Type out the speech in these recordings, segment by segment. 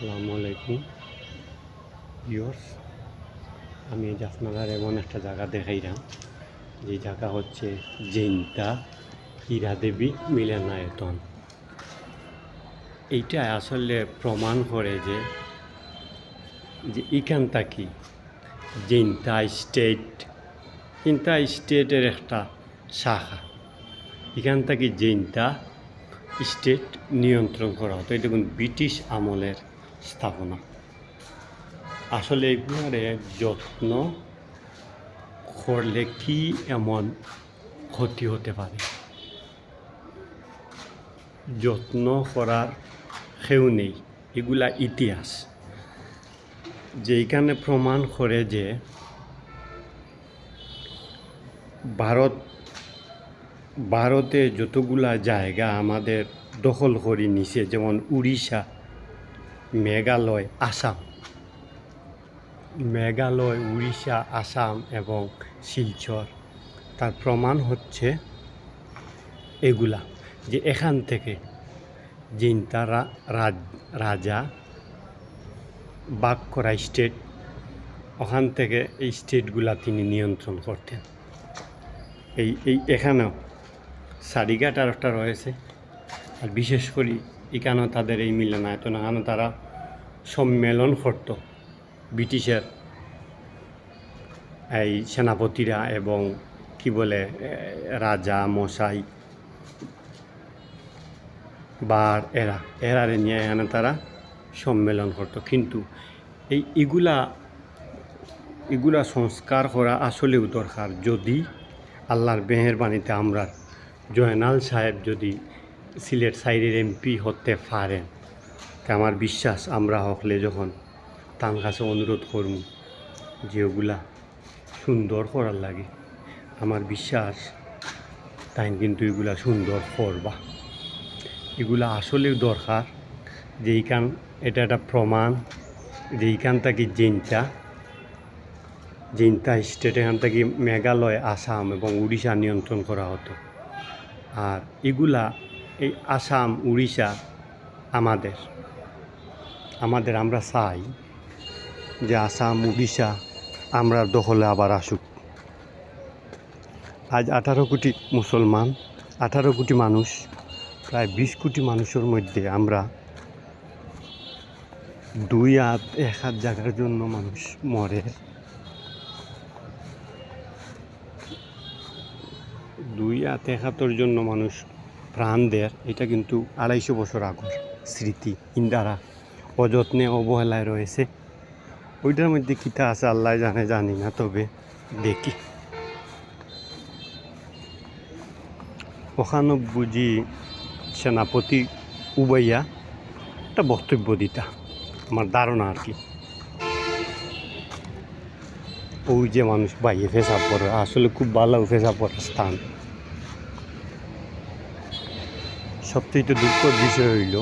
আসসালামু আলাইকুম ভিউয়ার্স, আমি আপনারা এমন একটা জায়গা দেখাইলাম। যে জায়গা হচ্ছে জৈন্তা হীরাদেবী মিলনায়তন। এইটা আসলে প্রমাণ করে যে যে এখান থাকি জৈন্তা স্টেট। চিন্তা স্টেটের একটা শাখা। এখান থেকে জৈন্তা স্টেট নিয়ন্ত্রণ করা হতো? এটা কিন্তু ব্রিটিশ আমলের স্থাপনা। আসলে এগুলারে যত্ন করলে কি এমন ক্ষতি হতে পারে? যত্ন করার সেও নেই, এগুলা ইতিহাস। যেইখানে প্রমাণ করে যে ভারত, ভারতে যতগুলা জায়গা আমাদের দখল করে নিছে, যেমন উড়িষ্যা মেঘালয়, আসাম। মেঘালয়, উড়িষ্যা, আসাম এবং শিলচর। তার প্রমাণ হচ্ছে এগুলা যে এখান থেকে জিন্তা রাজ- রাজা বাক্যরা স্টেট, ওখান থেকে এই স্টেটগুলা তিনি নিয়ন্ত্রণ করতেন। এই এই এখানেও সারিঘাট আর একটা রয়েছে। আর বিশেষ করে এখানেও তাদের এই মিলনায়তন এখানে তারা সম্মেলন করত। ব্রিটিশের এই সেনাপতিরা এবং কি বলে, রাজা, মশাই, বার, এরা এরারে নিয়ে এখানে তারা সম্মেলন করত। কিন্তু এই এগুলা এগুলা সংস্কার করা আসলেও দরকার। যদি আল্লাহর মেহেরবানিতে আমরা জয়নাল সাহেব যদি সিলেট সাইডের এমপি হতে পারেন। আমার বিশ্বাস, আমরা হকলে যখন তার কাছে অনুরোধ করব যে ওগুলা সুন্দর করার লাগে। আমার বিশ্বাস তাই কিন্তু এগুলা সুন্দর করবা। এগুলা আসলেও দরকার। যে এইখান এটা একটা প্রমাণ যে এইখান থেকে জিনটা জিনতা স্টেট, এখান থেকে মেঘালয়, আসাম এবং উড়িষ্যা নিয়ন্ত্রণ করা হতো। আর এগুলা এই আসাম, উড়িষ্যা আমাদের। আমাদের আমরা চাই যে আসাম, উড়িষ্যা আমরা দখলে আবার আসুক। আজ আঠারো কোটি মুসলমান, আঠারো কোটি মানুষ, প্রায় বিশ কোটি মানুষের মধ্যে আমরা দুই হাত, এক হাত জায়গার জন্য মানুষ মরে। দুই হাত, এক হাতের জন্য মানুষ প্রাণ দেয় এটা কিন্তু আড়াইশো বছর আগর স্মৃতি, ইন্দারা। অযত্নে অবহেলায় রয়েছে। ওইটার মধ্যে কিতা আছে আল্লাহ জানে, জানি না, তবে দেখি। ওখানে বুঝি সেনাপতি উবাইয়া একটা বক্তব্য দিতা, আমার ধারণা আর কি। ওই যে মানুষ বাইরে ফেসাব করে আসলে খুব ভালো ফেসাব করার স্থান। সবচেয়ে দুঃখের বিষয় হইল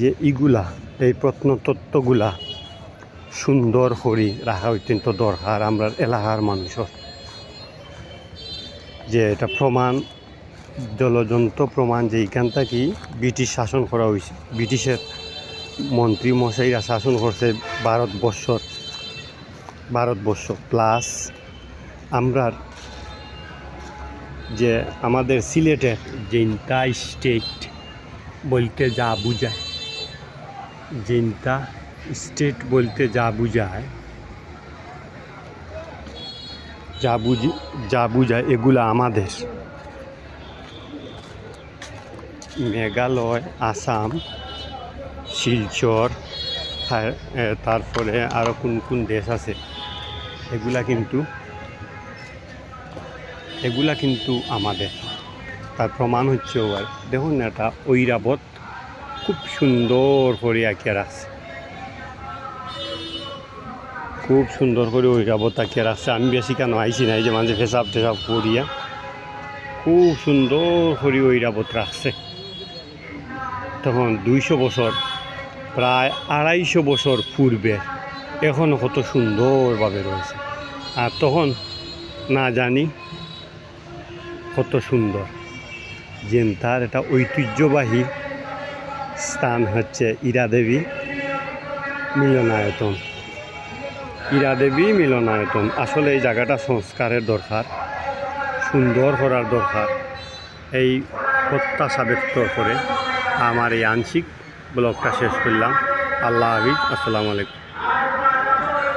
যে ইগুলা এই প্রত্নতত্ত্বগুলা সুন্দর করি রাখা অত্যন্ত দরকার আমরা এলাকার মানুষের। যে এটা প্রমাণ জলজন্ত প্রমাণ যে এইখান থেকে ব্রিটিশ শাসন করা হয়েছে। ব্রিটিশের মন্ত্রী মশাইরা শাসন করছে ভারতবর্ষর, ভারতবর্ষ প্লাস আমরা যে আমাদের সিলেটের জিন্তা স্টেট বলতে যা বুঝায়। জিন্তা স্টেট বলতে যা বুঝায়। যা বুঝি যা বুঝায় এগুলা আমাদের। মেঘালয় আসাম শিলচর তারপরে আরও কোন কোন দেশ আছে? এগুলা কিন্তু এগুলা কিন্তু আমাদের। তার প্রমাণ হচ্ছে ওর দেখুন এটা ঐরাবত। খুব সুন্দর করে আঁকিয়ে রাখছে। খুব সুন্দর করে ঐরাবত আঁকিয়ে রাখছে। আমি বেশি কেন আইছি না, এই যে মাঝে ফেসাব টেসাব করিয়া। খুব সুন্দর করে ঐরাবত রাখছে। তখন দুইশো বছর, প্রায় আড়াইশো বছর পূর্বে এখনও কত সুন্দরভাবে রয়েছে। আর তখন না জানি কত সুন্দর। জেন্তার এটা ঐতিহ্যবাহী স্থান হচ্ছে ইরাদেবী মিলনায়তন। ইরাদেবী মিলনায়তন। আসলে এই জায়গাটা সংস্কারের দরকার, সুন্দর করার দরকার। এই প্রত্যাশা ব্যক্ত করে আমার এই আংশিক ব্লগটা শেষ করলাম। আল্লাহ হাফিজ। আসসালামু আলাইকুম।